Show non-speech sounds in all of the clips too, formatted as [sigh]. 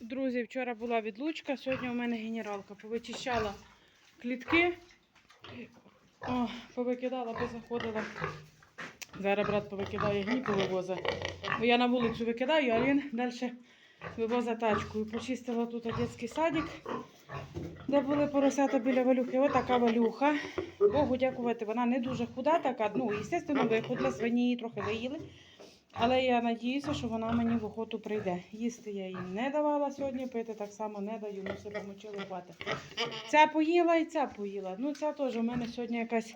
Друзі, вчора була відлучка, сьогодні у мене генералка. Повичищала клітки, О, повикидала, позаходила. Зараз брат повикидає гні, повивозить. Бо я на вулицю викидаю, а він далі вивозить тачкою. Почистила тут дитячий садик, де були поросята біля валюхи. Отака валюха. Богу дякувати, вона не дуже худа така. Ну, звісно, вихудла, свині її трохи виїли. Але я надіюся, що вона мені в охоту прийде. Їсти я їй не давала сьогодні, пити так само не даю, ну себе мочили хвати. Ця поїла і ця поїла. Ну, ця теж у мене сьогодні якась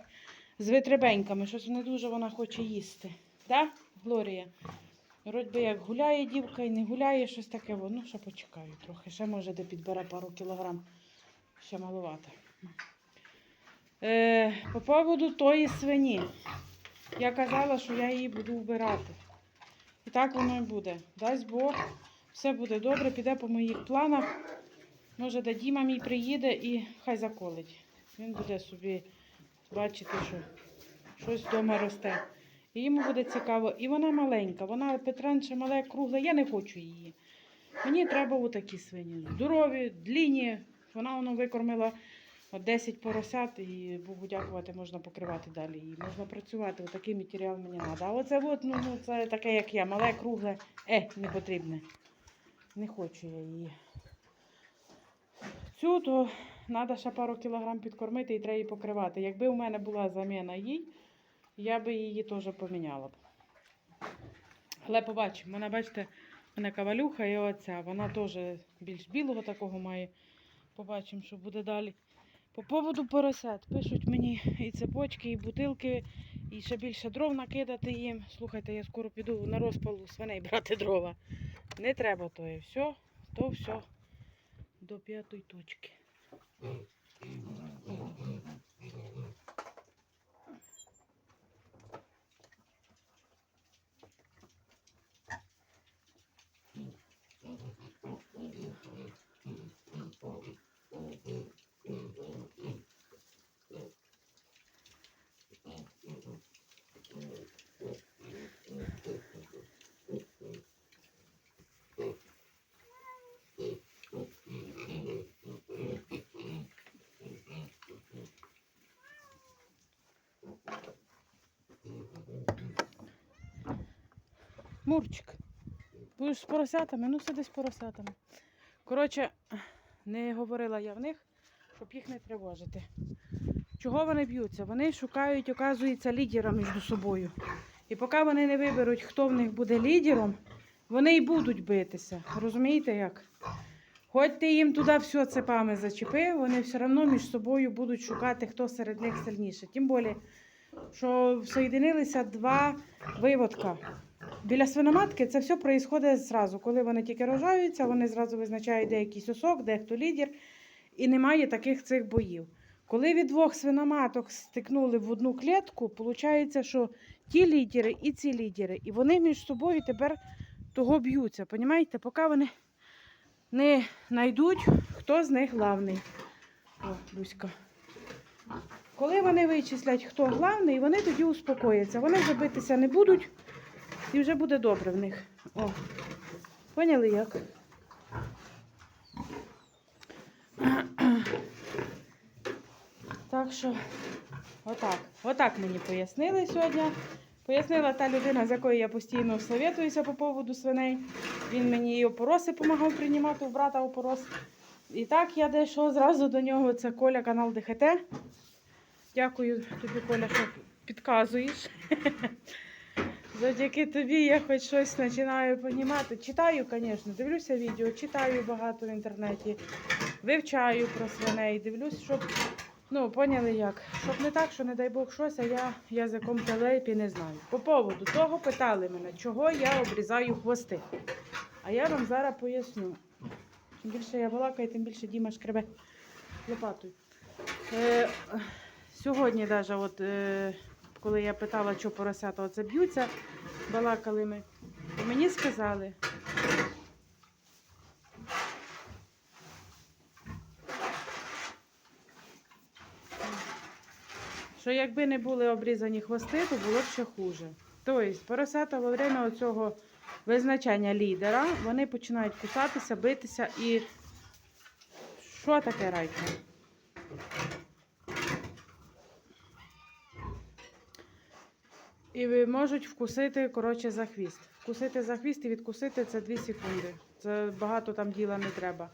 з витребеньками. Щось не дуже вона хоче їсти. Да, Глорія? Вроді як гуляє дівка і не гуляє, щось таке. Ну, ще почекаю трохи. Ще може де підбере пару кілограм. Ще маловато. Е, по поводу тої свині. Я казала, що я її буду вбирати. І так воно і буде. Дасть Бог, все буде добре, піде по моїх планах. Може, де Діма мій приїде і хай заколить. Він буде собі бачити, що щось вдома росте. І йому буде цікаво. І вона маленька, вона Петренше мале, кругла, я не хочу її. Мені треба отакі свині. Здорові, длінні. Вона воно викормила от 10 поросят і Богу дякувати, можна покривати далі її. Можна працювати, отакий матеріал мені треба. А оце от, ну, ну, це таке, як я, мале, кругле, е, не потрібне. Не хочу я її. Цю то треба ще пару кілограм підкормити і треба її покривати. Якби у мене була заміна їй, я би її теж поміняла б. Але побачимо, вона, бачите, мене кавалюха і оця. Вона теж більш білого такого має. Побачимо, що буде далі. По поводу поросят пишуть мені і цепочки, і бутилки, і ще більше дров накидати їм. Слухайте, я скоро піду на розпалу свиней брати дрова. Не треба то і все, то все до п'ятої точки. Мурчик, будеш з поросятами? Ну сиди з поросятами. Коротше, не говорила я в них, щоб їх не тривожити. Чого вони б'ються? Вони шукають, оказується, лідера між собою. І поки вони не виберуть, хто в них буде лідером, вони і будуть битися. Розумієте як? Хоч ти їм туди все цепами зачепив, вони все одно між собою будуть шукати, хто серед них сильніше. Тим більше, що соєдинилися два виводка. Біля свиноматки це все відбувається зразу. Коли вони тільки рожаються, вони зразу визначають, де якийсь осок, де хто лідер, і немає таких цих боїв. Коли від двох свиноматок стикнули в одну клітку, виходить, що ті лідери і ці лідери, і вони між собою тепер того б'ються. Понімаєте? Поки вони не знайдуть, хто з них главний. О, Люська. Коли вони вичислять, хто главний, вони тоді успокояться. Вони вже битися не будуть. І вже буде добре в них. О, поняли як? Так що, отак. Отак мені пояснили сьогодні. Пояснила та людина, з якою я постійно советуюся по поводу свиней. Він мені і опороси допомагав приймати у брата опорос. І так я дійшов зразу до нього. Це Коля, канал ДХТ. Дякую тобі, Коля, що підказуєш. [laughs] Завдяки тобі я хоч щось починаю розуміти. Читаю, звісно, дивлюся відео, читаю багато в інтернеті, вивчаю про свиней, дивлюсь, щоб, ну, поняли як. Щоб не так, що не дай Бог щось, а я язиком телепі не знаю. По поводу того питали мене, чого я обрізаю хвости. А я вам зараз поясню. Чим більше я балакаю, тим більше Діма шкребе лопатою. Е, сьогодні навіть от, е, коли я питала, що поросята оце б'ються, балакали ми, і мені сказали, що якби не були обрізані хвости, то було б ще хуже. Тобто поросята во время оцього визначення лідера, вони починають кусатися, битися і. Що таке райка? І можуть вкусити, коротше, за хвіст. Вкусити за хвіст і відкусити це 2 секунди. Це багато там діла не треба.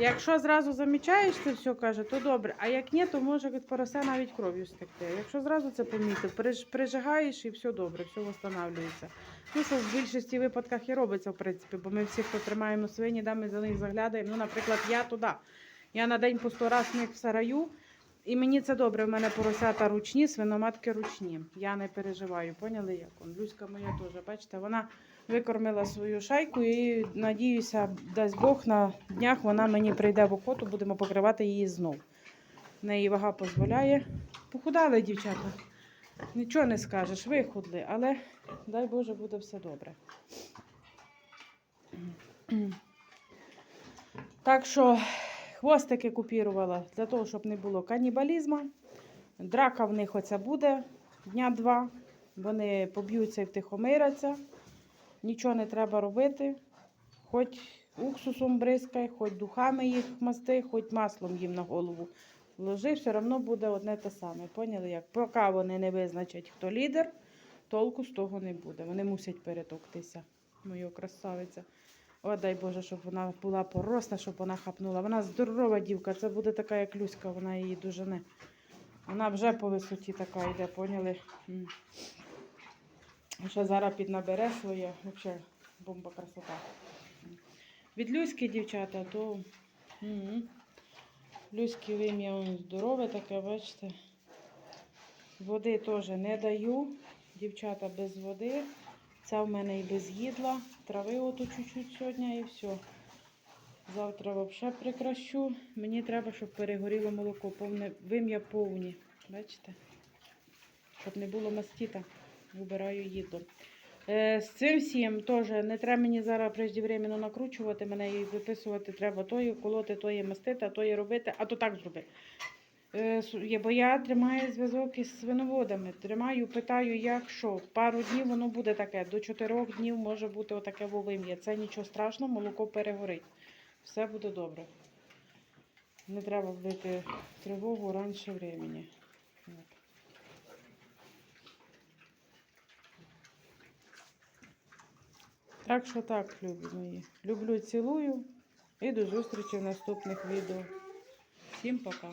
Якщо зразу замічаєш, ти все каже, то добре. А як ні, то може від порося навіть кров'ю стекти. Якщо зразу це помітив, прижигаєш і все добре, все встановлюється. Ну, що в більшості випадках і робиться, в принципі, бо ми всі, хто тримаємо свині, да, ми за них заглядаємо. Ну, наприклад, я туди. Я на день по 100 раз сніг в сараю, і мені це добре. В мене поросята ручні, свиноматки ручні. Я не переживаю. Поняли, як он? Люська моя теж, бачите, вона викормила свою шайку і надіюся, дасть Бог на днях вона мені прийде в охоту, будемо покривати її знов. В неї вага дозволяє. Похудали, дівчата. Нічого не скажеш, вихудли, але дай Боже, буде все добре. Так що хвостики купірувала для того, щоб не було канібалізму. Драка в них оця буде дня два. Вони поб'ються і втихомиряться. Нічого не треба робити. Хоч уксусом бризкай, хоч духами їх масти, хоч маслом їм на голову. Ложи, все одно буде одне те саме. Поняли як? Поки вони не визначать, хто лідер, толку з того не буде. Вони мусять перетоктися. Моя красавиця. О, дай Боже, щоб вона була поросла, щоб вона хапнула. Вона здорова дівка, це буде така, як Люська, вона її дуже не. Вона вже по висоті така йде, поняли? Ще зараз піднабере своє, взагалі бомба красота. Від Люськи, дівчата, то м, Люськи вим'я здорове таке, бачите. Води теж не даю. Дівчата без води. Ця в мене і без їдла. Трави ото чуть-чуть сьогодні і все. Завтра взагалі прикращу. Мені треба, щоб перегоріло молоко, повне вим'я повні. Бачите? Щоб не було мастіта. Вибираю їдло. Е, з цим всім теж не треба мені зараз преждевременно накручувати мене і виписувати треба тої, колоти, тої мастити, а тої робити, а то так зроби. Е, бо я тримаю зв'язок із свиноводами. Тримаю, питаю, як що. Пару днів воно буде таке. До чотирьох днів може бути отаке вовим'я. Це нічого страшного, молоко перегорить. Все буде добре. Не треба вбити тривогу раніше времени. Так що так, любі мої. Люблю, цілую і до зустрічі в наступних відео. Всім пока.